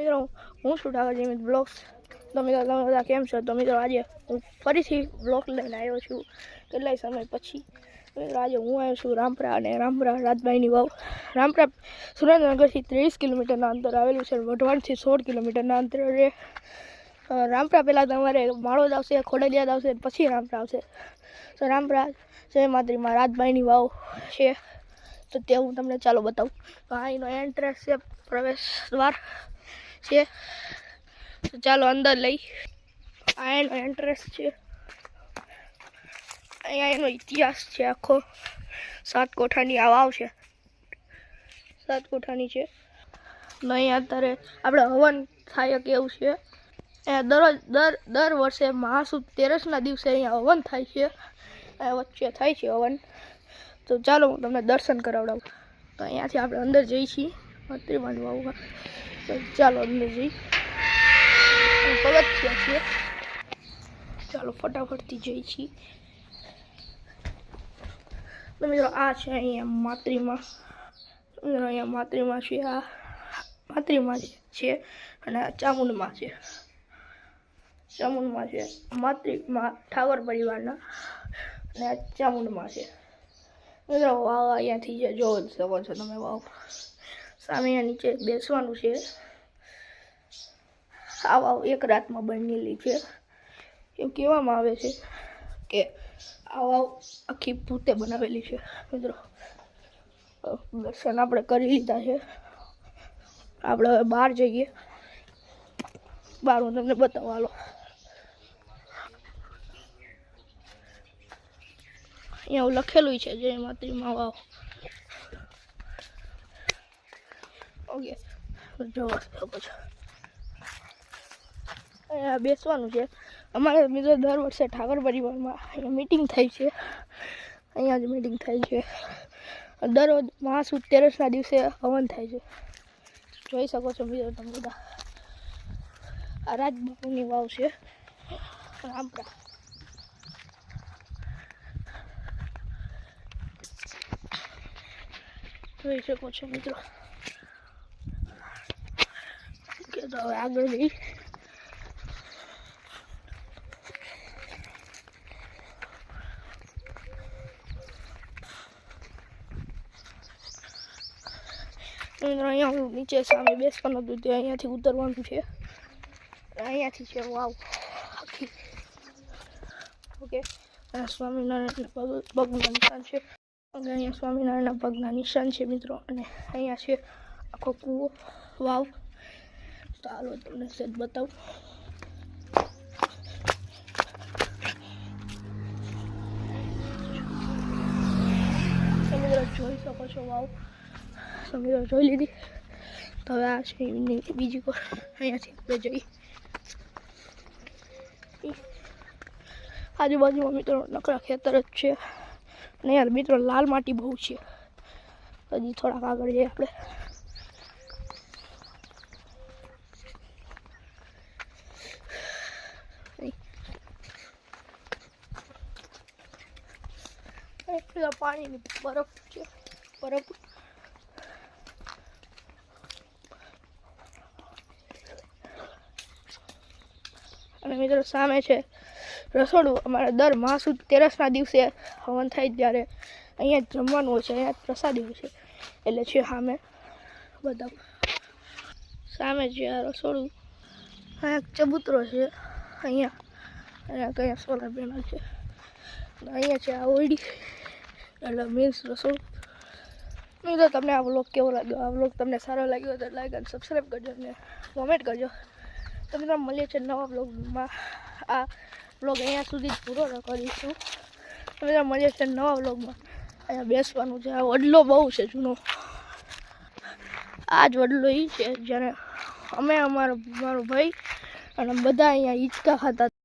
મિત્રો, હું છું ઠાકર જીમિત બ્લોગ્સ. તો મિત્રો, તમે બધા કેમ છો? તો મિત્રો, આજે હું ફરીથી બ્લોગ લઈને આવ્યો છું કેટલાય સમય પછી. મિત્રો, આજે હું આવ્યો છું રામપરા અને રામપરા રાજભાઈની વાવ. રામપરા સુરેન્દ્રનગરથી ત્રીસ કિલોમીટરના અંતર આવેલું છે વઢવાણથી સોળ કિલોમીટરના અંતરે રામપરા પહેલાં તમારે માળોદ આવશે, ખોડલિયાદ આવશે, પછી રામપરા આવશે. તો રામપરા જય માત્રીમાં રાજભાઈની વાવ છે. તો તે હું તમને ચાલો બતાવું. તો આ એનો એન્ટ્રન્સ છે પ્રવેશ દ્વાર છે. તો ચાલો અંદર લઈ. આ એન્ટ્રન્સ છે. અહીંયા એનો ઇતિહાસ છે આખો. સાત કોઠાની આ વાવ સાત કોઠાની છે અહીંયા અત્યારે આપણે હવન થાય કે એવું છે. દરરોજ દર દર વર્ષે મહાસુદ તેરસના દિવસે અહીંયા હવન થાય છે. વચ્ચે થાય છે હવન. તો ચાલો હું તમને દર્શન કરાવડાવું. તો અહીંયાથી આપણે અંદર જઈએ છીએ. માતૃમાની વાવમાં ચાલો અંદર પગથિયા છીએ. ચાલો ફટાફટથી જઈ છીએ. મિત્રો, આ છે અહીંયા માતૃમાં મિત્રો, અહીંયા માતૃમાં છે, આ માતૃમાં છે અને ચામુંડમાં છે. ચામુંડમાં છે. માતૃમાં ઠાવર પરિવારના અને આ ચામુંડમાં છે. મિત્રો, વાવ, અહીંયાથી જ શકો છો તમે, વાવ. સામે નીચે બેસવાનું છે. આ વાવ એક રાતમાં બનેલી છે. એવું કહેવામાં આવે છે કે આ વાવ આખી ભૂતે બનાવેલી છે. મિત્રો દર્શન આપણે કરી લીધા છે. આપણે હવે બહાર જઈએ. બહાર હું તમને બતાવવા હાલો. અહીંયા લખેલું છે, જય માતૃમાં વાવ ઓકે. જોવા બેસવાનું છે. અમારે મિત્રો દર વર્ષે ઠાકર પરિવારમાં અહીંયા મિટિંગ થાય છે. અહીંયા જ મિટિંગ થાય છે. દરરોજ મહાસુદ તેરસના દિવસે હવન થાય છે. જોઈ શકો છો મિત્રો તમે બધા. આ રાજબાપુની વાવ છે. રામપરા જોઈ શકો છો મિત્રો. તો હવે આગળ જઈ મિત્રો, અહીંયા હું નીચે સામે બેસવાનું હતું તે અહીંયાથી ઉતરવાનું છે. અહીંયાથી છે, વાવ ઓકે સ્વામિનારાયણના પગ, પગના નિશાન છે. અને અહીંયા સ્વામિનારાયણના પગના નિશાન છે, મિત્રો. અને અહીંયા છે આખો કૂવો, વાવ. હાલો તમને સેટ બતાવું. જોઈ શકો છો, વાવ. તો જોઈ લીધી. તો હવે આ છે બીજી કોઈ અહીંયાથી આપણે જઈ આજુબાજુમાં મિત્રો નકરા ખેતર જ છે. અને યાર મિત્રો લાલ માટી બહુ છે. હજી થોડાક આગળ જઈએ આપણે. પેલા પાણીની બરફ છે. બરફ. અને મિત્રો સામે છે રસોડું. અમારે દર મહાસુદ તેરસના દિવસે હવન થાય ત્યારે અહીંયા જ જમવાનું હોય છે, અહીંયા જ પ્રસાદી હોય છે. એટલે છે સામે બધા સામે છે આ રસોડું અહીંયા ચબૂતરો છે. અહીંયા અહીંયા કયા સોલર પેનલ છે. અહીંયા છે આ ઓરડી એટલે મીન્સ રસોડું મિત્રો તમને આ બ્લોગ કેવો લાગ્યો? આ બ્લોગ તમને સારો લાગ્યો તો લાઈક અને સબસ્ક્રાઈબ કરજો અને કોમેન્ટ કરજો. તો મિત્રો મળીએ છીએ નવા બ્લોગમાં આ બ્લોગ અહીંયા સુધી જ પૂરો કરીશું. તો મિત્રો મળીએ છીએ નવા બ્લોગમાં અહીંયા બેસવાનું છે. આ વડલો બહુ છે જૂનો. આ જ વડલો એ છે જ્યારે અમે, અમારો, મારો ભાઈ અને બધા અહીંયા હિંચકા ખાતા